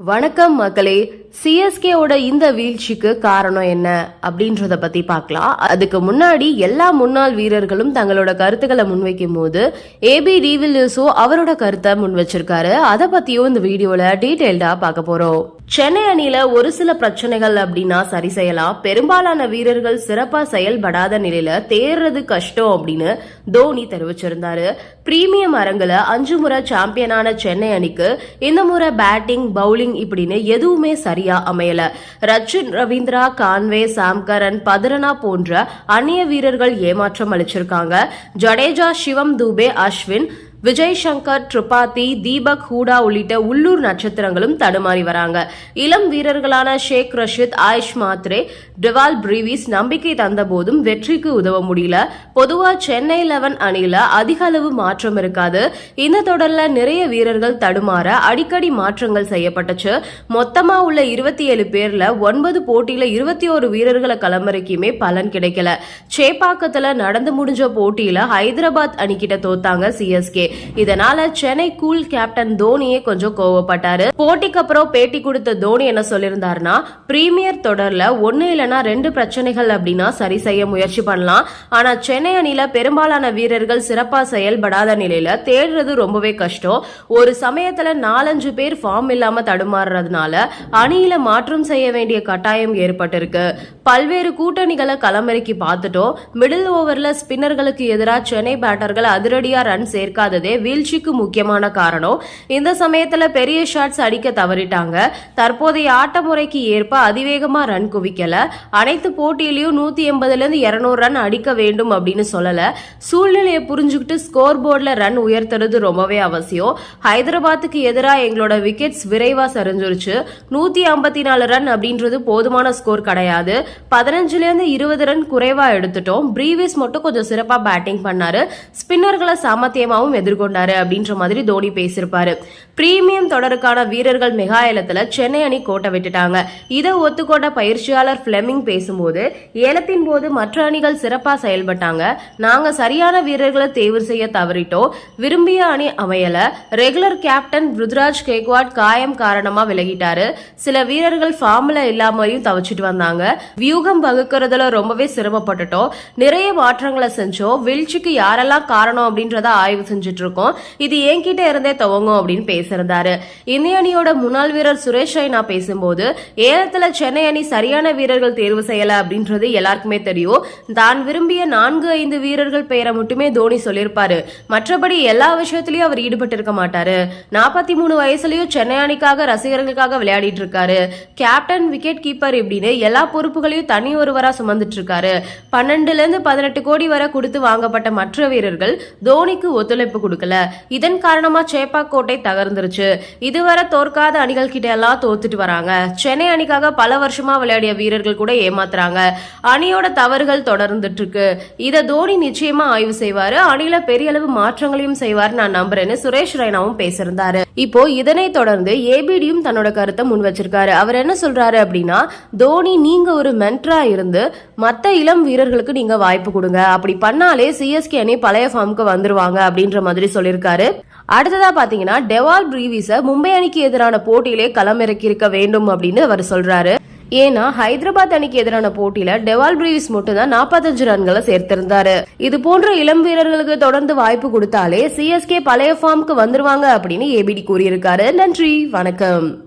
வணக்கம் மக்களே சிஎஸ்கேவோட இந்த வீழ்ச்சிக்கு காரணம் என்ன அப்படின்றத பத்தி பார்க்கலாம். அதுக்கு முன்னாடி எல்லா முன்னாள் வீரர்களும் தங்களோட கருத்துக்களை முன்வைக்கும் போது ஏபி டிவில்லியர்ஸோ அவரோட கருத்தை முன் வச்சிருக்காரு அதை பத்தியும் இந்த வீடியோல டீட்டெயில்டா பார்க்க போறோம். சென்னை அணியில ஒரு சில பிரச்சனைகள் அப்படின்னா சரி செய்யலாம். பெரும்பாலான வீரர்கள் சிறப்பா செயல்படாத நிலையில தேர்றது கஷ்டம் அப்படின்னு தோனி தெரிவிச்சிருந்தாரு. பிரீமியம் அரங்குல அஞ்சு முறை சாம்பியனான சென்னை அணிக்கு இந்த முறை பேட்டிங் பவுலிங் இப்படின்னு எதுவுமே சரியா அமையல. Rachin Ravindra Conway Sam Curran Pathirana போன்ற அந்நிய வீரர்கள் ஏமாற்றம் அளிச்சிருக்காங்க. ஜடேஜா சிவம் தூபே அஸ்வின் விஜய் சங்கர் திரிபாதி தீபக் ஹூடா உள்ளிட்ட உள்ளூர் நட்சத்திரங்களும் தடுமாறி வராங்க. இளம் வீரர்களான ஷேக் ரஷித் ஆயுஷ் மாத்ரே டிவால் பிரீவிஸ் நம்பிக்கை தந்த போதும் வெற்றிக்கு உதவ முடியல. பொதுவா சென்னை லெவன் அணியில அதிக அளவு மாற்றம் இருக்காது. இந்த தொடர்ல நிறைய வீரர்கள் தடுமாற அடிக்கடி மாற்றங்கள் செய்யப்பட்டுச்சு. மொத்தமா உள்ள இருபத்தி ஏழு பேர்ல ஒன்பது போட்டியில இருபத்தி ஒரு வீரர்களை களமிறக்கியுமே பலன் கிடைக்கல. சேப்பாக்கத்துல நடந்து முடிஞ்ச போட்டியில ஹைதராபாத் அணிக்கிட்ட தோத்தாங்க சிஎஸ்கே இதனால சென்னை கூல் கேப்டன் தோனியே கொஞ்சம் கோவப்பட்டாரு. போட்டிக்கு அப்புறம் பேட்டி கொடுத்த தோனி என்ன சொல்லியிருந்தாருன்னா பிரீமியர் தொடர்ல ஒன்னு இல்லனா ரெண்டு பிரச்சனைகள் அப்படின்னா சரி செய்ய முயற்சி பண்ணலாம். ஆனா சென்னை அணியில பெரும்பாலான வீரர்கள் சிறப்பா செயல்படாத நிலையில தேடுறது ரொம்பவே கஷ்டம். ஒரு சமயத்துல நாலஞ்சு பேர் ஃபார்ம் இல்லாம தடுமாறுறதுனால அணியில மாற்றம் செய்ய வேண்டிய கட்டாயம் ஏற்பட்டிருக்கு. பல்வேறு கூட்டணிகளை களமிறக்கி பார்த்துட்டோம். மிடில் ஓவர்ல ஸ்பின்னர்களுக்கு எதிராக சென்னை பேட்டர்கள் அதிரடியா ரன் சேர்க்காத. சேர்க்காததே வீழ்ச்சிக்கு முக்கியமான காரணம். இந்த சமயத்துல பெரிய ஷாட்ஸ் அடிக்க தவறிட்டாங்க. தற்போதைய ஆட்ட முறைக்கு ஏற்ப அதிவேகமா ரன் குவிக்கல. அனைத்து போட்டியிலையும் நூத்தி எண்பதுல இருந்து இருநூறு ரன் அடிக்க வேண்டும் அப்படின்னு சொல்லல. சூழ்நிலையை புரிஞ்சுக்கிட்டு ஸ்கோர் போர்டில் ரன் உயர்த்துறது ரொம்பவே அவசியம். ஹைதராபாத்துக்கு எதிராக எங்களோட விக்கெட்ஸ் விரைவாக சரிஞ்சிருச்சு. நூத்தி ஐம்பத்தி நாலு ரன் அப்படின்றது போதுமான ஸ்கோர் கிடையாது. பதினஞ்சுல இருந்து இருபது ரன் குறைவா எடுத்துட்டோம். பிரீவிஸ் மட்டும் கொஞ்சம் சிறப்பாக பேட்டிங் பண்ணாரு. ஸ்பின்னர்களை சாமர்த்தியமாவும் எதிர்கொண்டாரு அப்படின்ற மாதிரி தோனி பேசியிருப்பாரு. பிரீமியம் தொடருக்கான வீரர்கள் மெகா ஏலத்துல சென்னை அணி கோட்டை விட்டுட்டாங்க. இதை ஒத்துக்கொண்ட பயிற்சியாளர் பிளெமிங் பேசும்போது ஏலத்தின் போது மற்ற அணிகள் சிறப்பா செயல்பட்டாங்க. நாங்க சரியான வீரர்களை தேர்வு செய்ய தவறிட்டோம். விரும்பிய அணி அமையல. ரெகுலர் கேப்டன் ருத்ராஜ் கேக்வாட் காயம் காரணமா விலகிட்டாரு. சில வீரர்கள் ஃபார்ம்ல இல்லாமையும் தவிச்சிட்டு வந்தாங்க. வியூகம் வகுக்கிறதுல ரொம்பவே சிரமப்பட்டுட்டோம். நிறைய மாற்றங்களை செஞ்சோம். வீழ்ச்சிக்கு யாரெல்லாம் காரணம் அப்படின்றத ஆய்வு செஞ்சுட்டு இருக்கோம் இது என்கிட்ட இருந்தே துவங்கும் அப்படின்னு பேசியிருந்தாரு. இந்திய அணியோட முன்னாள் வீரர் சுரேஷ் ரெய்னா பேசும்போது ஏலத்துல சென்னை அணி சரியான வீரர்கள் தேர்வு செய்யல அப்படின்றது எல்லாருக்குமே தெரியும். தான் விரும்பிய நான்கு ஐந்து வீரர்கள் பெயரை மட்டுமே தோனி சொல்லியிருப்பாரு. மற்றபடி எல்லா விஷயத்திலயும் அவர் ஈடுபட்டு இருக்க மாட்டாரு. நாற்பத்தி மூணு வயசுலயும் சென்னை அணிக்காக ரசிகர்களுக்காக விளையாடிட்டு இருக்காரு கேப்டன் விக்கெட் கீப்பர் இப்படின்னு எல்லா பொறுப்புகளையும் தனி ஒருவரா சுமந்துட்டு இருக்காரு பன்னெண்டுல இருந்து பதினெட்டு கோடி வரை கொடுத்து வாங்கப்பட்ட மற்ற வீரர்கள் தோனிக்கு ஒத்துழைப்பு கொடுக்கல. இதன் காரணமா சேப்பாக்கோட்டை தகர்ந்துருச்சு. இதுவரை தோற்காத அணிகள் கிட்ட எல்லாம் தோத்துட்டு வராங்க. சென்னை அணிக்காக பல வருஷமா விளையாடிய வீரர்கள் கூட ஏமாத்துறாங்க. அணியோட தவறுகள் தொடர்ந்துட்டு இருக்கு இதை தோனி நிச்சயமா ஆய்வு செய்வாரு. அணில பெரிய அளவு மாற்றங்களையும் செய்வார் நான் நம்புறேன்னு சுரேஷ் ரெய்னாவும் பேசியிருந்தாரு. இப்போ இதனை தொடர்ந்து ஏபிடியும் தன்னோட கருத்தை முன் வச்சிருக்காரு. அவர் என்ன சொல்றாரு அப்படின்னா தோனி நீங்க ஒரு மென்டரா இருந்து மத்த இளம் வீரர்களுக்கு நீங்க வாய்ப்பு கொடுங்க. அப்படி பண்ணாலே சிஎஸ்கே அணி பழைய ஃபார்முக்கு வந்துருவாங்க அப்படின்ற மாதிரி சொல்லியிருக்காரு. அடுத்ததா பாத்தீங்கன்னா டெவால் பிரீவிஸ மும்பை அணிக்கு எதிரான போட்டியிலே களமிறக்கி இருக்க வேண்டும் அப்படின்னு அவர் சொல்றாரு. ஏன்னா ஹைதராபாத் அணிக்கு எதிரான போட்டியில டெவால் பிரீவிஸ் மட்டும்தான் நாற்பத்தஞ்சு ரன்களை சேர்த்திருந்தாரு. இது போன்ற இளம் வீரர்களுக்கு தொடர்ந்து வாய்ப்பு கொடுத்தாலே சிஎஸ்கே பழைய ஃபார்முக்கு வந்துருவாங்க அப்படின்னு ஏபிடி கூறியிருக்காரு. நன்றி வணக்கம்.